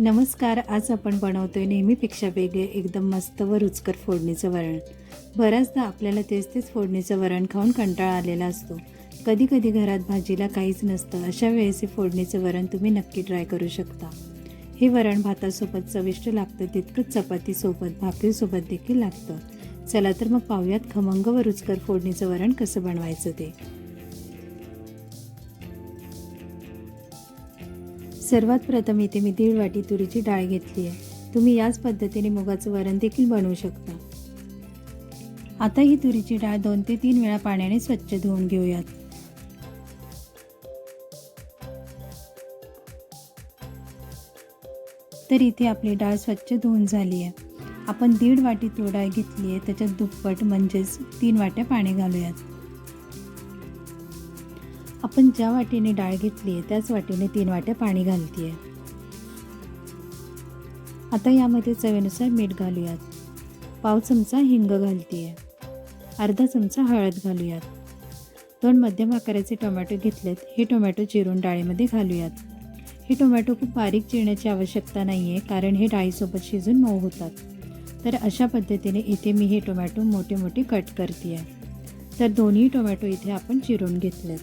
नमस्कार आज आपण बनवतोय नेहमीपेक्षा वेगळे एकदम मस्त व रुचकर फोडणीचं वरण. बऱ्याचदा आपल्याला तेच तेच फोडणीचं वरण खाऊन कंटाळा आलेला असतो. कधी कधी घरात भाजीला काहीच नसतं अशा वेळेस हे फोडणीचं वरण तुम्ही नक्की ट्राय करू शकता. हे वरण भातासोबत चविष्ट लागतं तितकंच चपातीसोबत भाकरीसोबत देखील लागतं. चला तर मग पाहूयात खमंग व रुचकर फोडणीचं वरण कसं बनवायचं ते. सर्वात प्रथम इथे मी दीड वाटी तुरीची डाळ घेतली आहे. तुम्ही याच पद्धतीने मुगाचं वरण देखील बनवू शकता. आता ही तुरीची डाळ दोन ते तीन वेळा पाण्याने स्वच्छ धुवून घेऊयात. तर इथे आपली डाळ स्वच्छ धुवून झाली आहे. आपण दीड वाटी तूर डाळ घेतली आहे. त्याच्यात दुप्पट म्हणजेच तीन वाट्या पाणी घालूयात. आपण ज्या वाटीने डाळ घेतली आहे त्याच वाटीने तीन वाट्या पाणी घालते आहे आता यामध्ये चवीनुसार मीठ घालूयात. पाव चमचा हिंग घालते आहे अर्धा चमचा हळद घालूयात. दोन मध्यम आकाराचे टोमॅटो घेतलेत. हे टोमॅटो चिरून डाळीमध्ये घालूयात. हे टोमॅटो खूप बारीक चिरण्याची आवश्यकता नाही आहे कारण हे डाळीसोबत शिजून मऊ होतात. तर अशा पद्धतीने इथे मी हे टोमॅटो मोठे मोठे कट करते आहे तर दोन्ही टोमॅटो इथे आपण चिरून घेतलेत.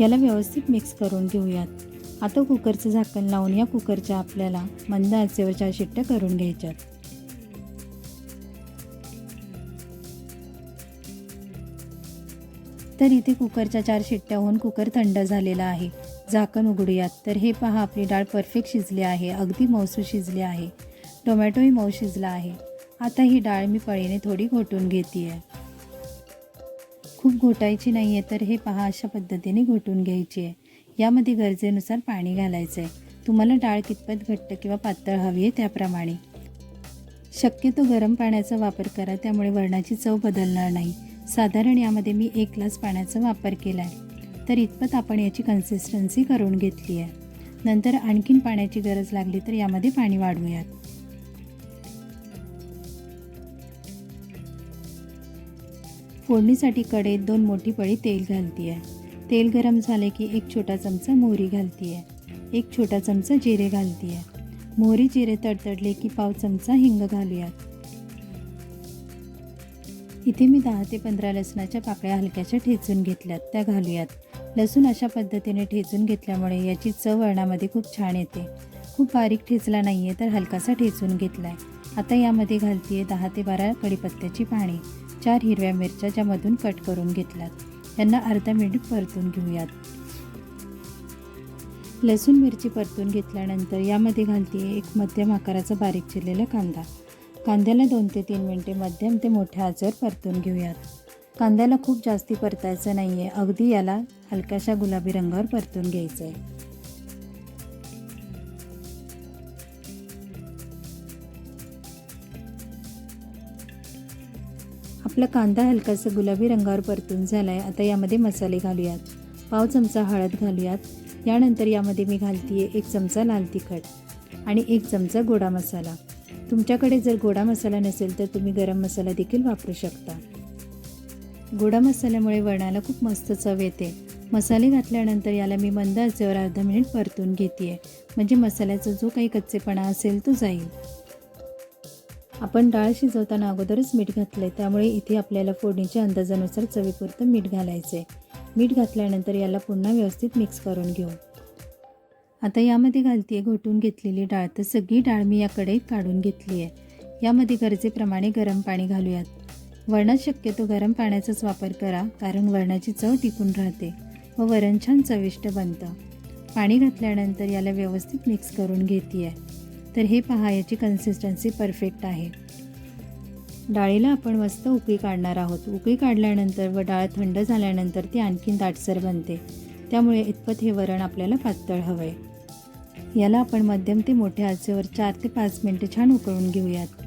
याला व्यवस्थित मिक्स करून घेऊयात. आता कुकरचं झाकण लावून या कुकरच्या आपल्याला मंद आचेवर चार शिट्ट्या करून घ्यायच्यात. तर इथे कुकरच्या चार शिट्ट्या होऊन कुकर थंड झालेला आहे. झाकण उघडूयात. तर हे पहा आपली डाळ परफेक्ट शिजली आहे. अगदी मौसू शिजली आहे. टोमॅटोही मऊ शिजला आहे. आता ही डाळ मी पळीने थोडी घोटून घेते आहे खूप घोटायची नाही आहे तर हे पहा अशा पद्धतीने घोटून घ्यायची आहे. यामध्ये गरजेनुसार पाणी घालायचं आहे तुम्हाला डाळ कितपत घट्ट किंवा पातळ हवी आहे त्याप्रमाणे. शक्यतो गरम पाण्याचा वापर करा त्यामुळे वरणाची चव बदलणार नाही. साधारण यामध्ये मी एक ग्लास पाण्याचा वापर केला आहे तर इतपत आपण याची कन्सिस्टन्सी करून घेतली आहे नंतर आणखीन पाण्याची गरज लागली तर यामध्ये पाणी वाढवूयात. फोडणीसाठी कडेत दोन मोठी पळी तेल घालती आहे तेल गरम झाले की एक छोटा चमचा मोहरी घालती आहे एक छोटा चमचा जिरे घालती आहे मोहरी जिरे तडतडले की पाव चमचा हिंग घालूयात. इथे मी दहा ते पंधरा लसणाच्या पाकळ्या हलक्याच्या ठेचून घेतल्यात त्या घालूयात. लसूण अशा पद्धतीने ठेचून घेतल्यामुळे याची चव वळणामध्ये खूप छान येते. खूप बारीक ठेचला नाही आहे तर हलकासा ठेचून घेतला आहे आता यामध्ये घालते आहे दहा ते बारा कढीपत्त्याची पाणी. चार हिरव्या मिरच्या ज्यामधून कट करून घेतल्यात यांना अर्धा मिनिट परतून घेऊयात. लसूण मिरची परतून घेतल्यानंतर यामध्ये घालते एक मध्यम आकाराचा बारीक चिरलेला कांदा. कांद्याला दोन ते तीन मिनटे मध्यम ते मोठ्या आचेवर परतून घेऊयात. कांद्याला खूप जास्ती परतायचं नाही आहे अगदी याला हलक्याशा गुलाबी रंगावर परतून घ्यायचं आहे आपला कांदा हलकासा गुलाबी रंगावर परतून झाला आहे आता यामध्ये मसाले घालूयात. पाव चमचा हळद घालूयात. यानंतर यामध्ये मी घालते एक चमचा लाल तिखट आणि एक चमचा गोडा मसाला. तुमच्याकडे जर गोडा मसाला नसेल तर तुम्ही गरम मसाला देखील वापरू शकता. गोडा मसाल्यामुळे वरणाला खूप मस्त चव येते. मसाले घातल्यानंतर याला मी मंद आचेवर अर्धा मिनिट परतून घेते म्हणजे मसाल्याचा जो काही कच्चेपणा असेल तो जाईल. आपण डाळ शिजवताना अगोदरच मीठ घातलं आहे त्यामुळे इथे आपल्याला फोडणीच्या अंदाजानुसार चवीपुरतं मीठ घालायचं आहे मीठ घातल्यानंतर याला पुन्हा व्यवस्थित मिक्स करून घेऊ. आता यामध्ये घालते आहे घोटून घेतलेली डाळ. तर सगळी डाळ मी या कढईत काढून घेतली आहे यामध्ये गरजेप्रमाणे गरम पाणी घालूयात. वरणात शक्यतो गरम पाण्याचाच वापर करा कारण वरणाची चव टिकून राहते व वरण छान चविष्ट बनतं. पाणी घातल्यानंतर याला व्यवस्थित मिक्स करून घेते आहे तर हे पहा याची कन्सिस्टन्सी परफेक्ट आहे. डाळीला आपण मस्त उकळी काढणार आहोत. उकळी काढल्यानंतर व डाळ थंड झाल्यानंतर ती आणखीन दाटसर बनते. त्यामुळे इतपत हे वरण आपल्याला पातळ हवं आहे याला आपण मध्यम ते मोठ्या आचेवर चार ते पाच मिनटे छान उकळून घेऊयात.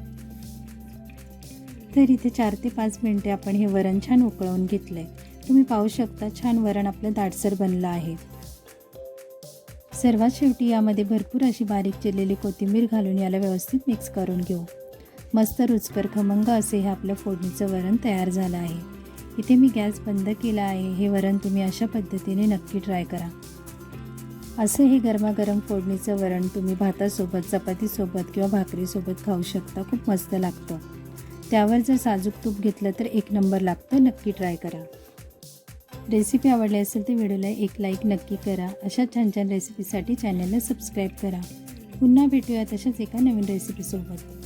तर इथे चार ते पाच मिनटे आपण हे वरण छान उकळून घेतलं आहे तुम्ही पाहू शकता छान वरण आपलं दाटसर बनलं आहे. सर्वात शेवटी यामध्ये भरपूर अशी बारीक चिरलेली कोथिंबीर घालून याला व्यवस्थित मिक्स करून घेऊ. मस्त रुचकर खमंग असे हे आपलं फोडणीचं वरण तयार झालं आहे. इथे मी गॅस बंद केला आहे. हे वरण तुम्ही अशा पद्धतीने नक्की ट्राय करा. असं हे गरमागरम फोडणीचं वरण तुम्ही भातासोबत चपातीसोबत किंवा भाकरीसोबत खाऊ शकता. खूप मस्त लागतं. त्यावर जर साजूक तूप घेतलं तर एक नंबर लागतं. नक्की ट्राय करा. रेसिपी आवडली असेल तर व्हिडिओला एक लाईक नक्की करा. अशा छान छान रेसिपीसाठी चॅनलला सबस्क्राईब करा. पुन्हा भेटूया तशाच एका नवीन रेसिपीसोबत